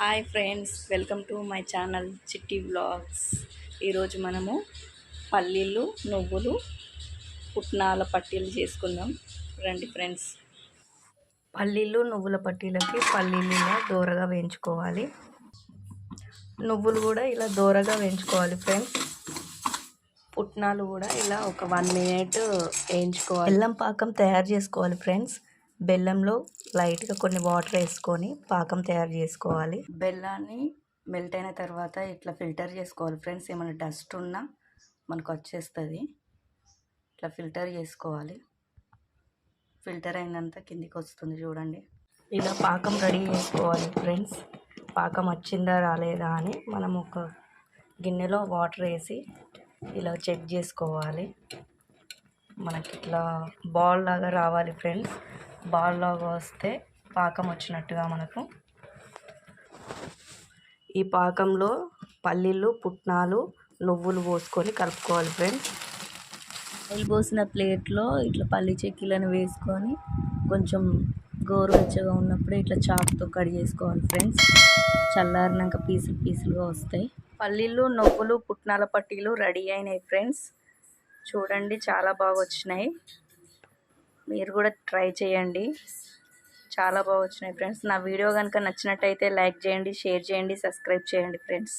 Hi friends welcome to my channel Chitti vlogs ఈరోజు మనము పల్లీలు నువ్వులు పుట్నాల పట్టీలు చేసుకుందాం. రండి ఫ్రెండ్స్ పల్లీలు నువ్వుల పట్టీలకి పల్లీలు ఇలా దూరగా వేయించుకోవాలి. నువ్వులు కూడా ఇలా దూరగా వేయించుకోవాలి ఫ్రెండ్స్ పుట్నాలు కూడా ఇలా ఒక వన్ మినిట్ వేయించుకోవాలి. బెల్లం పాకం తయారు చేసుకోవాలి ఫ్రెండ్స్ బెల్లంలో లైట్గా కొన్ని వాటర్ వేసుకొని పాకం తయారు చేసుకోవాలి. బెల్లాన్ని మెల్ట్ అయిన తర్వాత ఇట్లా ఫిల్టర్ చేసుకోవాలి. ఫ్రెండ్స్ ఏమైనా డస్ట్ ఉన్నా మనకు వచ్చేస్తుంది. ఇట్లా ఫిల్టర్ చేసుకోవాలి. ఫిల్టర్ అయినంత కిందికి వస్తుంది చూడండి. ఇలా పాకం రెడీ చేసుకోవాలి ఫ్రెండ్స్. పాకం వచ్చిందా రాలేదా అని మనం ఒక గిన్నెలో వాటర్ వేసి ఇలా చెక్ చేసుకోవాలి. మనకి ఇట్లా బాల్ లాగా రావాలి ఫ్రెండ్స్. బాల్ లాగా వస్తే పాకం వచ్చినట్టుగా మనకు. ఈ పాకంలో పల్లీలు పుట్నాలు నువ్వులు పోసుకొని కలుపుకోవాలి ఫ్రెండ్స్. ఆయిల్ పోసిన ప్లేట్లో ఇట్లా పల్లి చెక్కీలను వేసుకొని కొంచెం గోరువెచ్చగా ఉన్నప్పుడు ఇట్లా చాకుతో కట్ చేసుకోవాలి ఫ్రెండ్స్. చల్లారినాక పీసులు పీసులుగా వస్తాయి. పల్లీలు నువ్వులు పుట్నాల పట్టీలు రెడీ అయినాయి ఫ్రెండ్స్. చూడండి చాలా బాగా వచ్చినాయి. మీరు కూడా ట్రై చేయండి. చాలా బాగా వచ్చినాయి ఫ్రెండ్స్. నా వీడియో కనుక నచ్చినట్టయితే లైక్ చేయండి షేర్ చేయండి సబ్స్క్రైబ్ చేయండి ఫ్రెండ్స్.